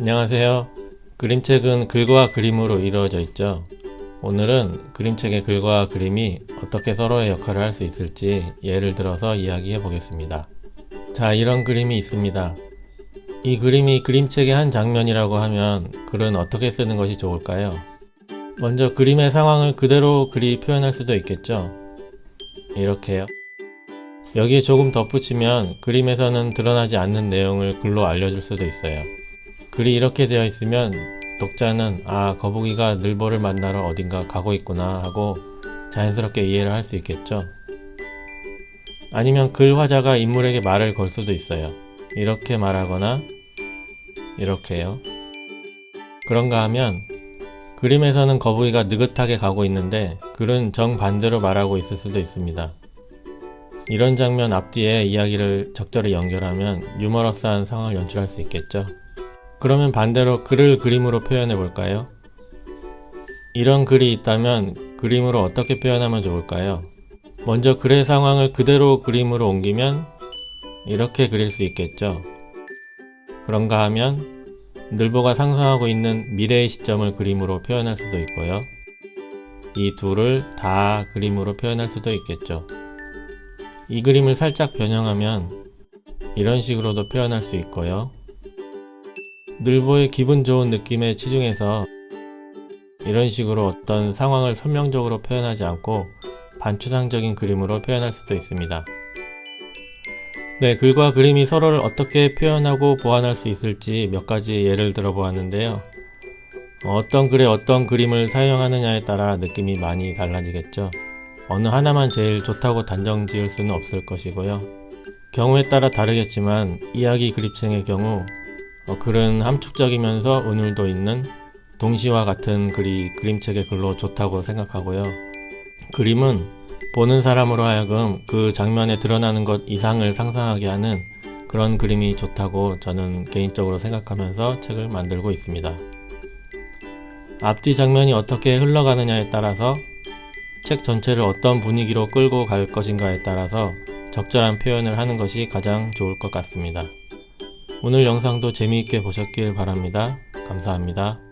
안녕하세요. 그림책은 글과 그림으로 이루어져 있죠. 오늘은 그림책의 글과 그림이 어떻게 서로의 역할을 할 수 있을지 예를 들어서 이야기해 보겠습니다. 자, 이런 그림이 있습니다. 이 그림이 그림책의 한 장면이라고 하면 글은 어떻게 쓰는 것이 좋을까요? 먼저 그림의 상황을 그대로 글이 표현할 수도 있겠죠. 이렇게요. 여기에 조금 덧붙이면 그림에서는 드러나지 않는 내용을 글로 알려줄 수도 있어요. 글이 이렇게 되어 있으면 독자는 아 거북이가 늘보를 만나러 어딘가 가고 있구나 하고 자연스럽게 이해를 할 수 있겠죠. 아니면 글 화자가 인물에게 말을 걸 수도 있어요. 이렇게 말하거나 이렇게요. 그런가 하면 그림에서는 거북이가 느긋하게 가고 있는데 글은 정반대로 말하고 있을 수도 있습니다. 이런 장면 앞뒤에 이야기를 적절히 연결하면 유머러스한 상황을 연출할 수 있겠죠. 그러면 반대로 글을 그림으로 표현해 볼까요? 이런 글이 있다면 그림으로 어떻게 표현하면 좋을까요? 먼저 글의 상황을 그대로 그림으로 옮기면 이렇게 그릴 수 있겠죠. 그런가 하면 늘보가 상상하고 있는 미래의 시점을 그림으로 표현할 수도 있고요. 이 둘을 다 그림으로 표현할 수도 있겠죠. 이 그림을 살짝 변형하면 이런 식으로도 표현할 수 있고요. 늘보의 기분 좋은 느낌에 치중해서 이런 식으로 어떤 상황을 설명적으로 표현하지 않고 반추상적인 그림으로 표현할 수도 있습니다. 네, 글과 그림이 서로를 어떻게 표현하고 보완할 수 있을지 몇 가지 예를 들어 보았는데요. 어떤 글에 어떤 그림을 사용하느냐에 따라 느낌이 많이 달라지겠죠. 어느 하나만 제일 좋다고 단정 지을 수는 없을 것이고요. 경우에 따라 다르겠지만 이야기 그립책의 경우 어, 글은 함축적이면서 은율도 있는 동시와 같은 글이 그림책의 글로 좋다고 생각하고요. 그림은 보는 사람으로 하여금 그 장면에 드러나는 것 이상을 상상하게 하는 그런 그림이 좋다고 저는 개인적으로 생각하면서 책을 만들고 있습니다. 앞뒤 장면이 어떻게 흘러가느냐에 따라서 책 전체를 어떤 분위기로 끌고 갈 것인가에 따라서 적절한 표현을 하는 것이 가장 좋을 것 같습니다. 오늘 영상도 재미있게 보셨길 바랍니다. 감사합니다.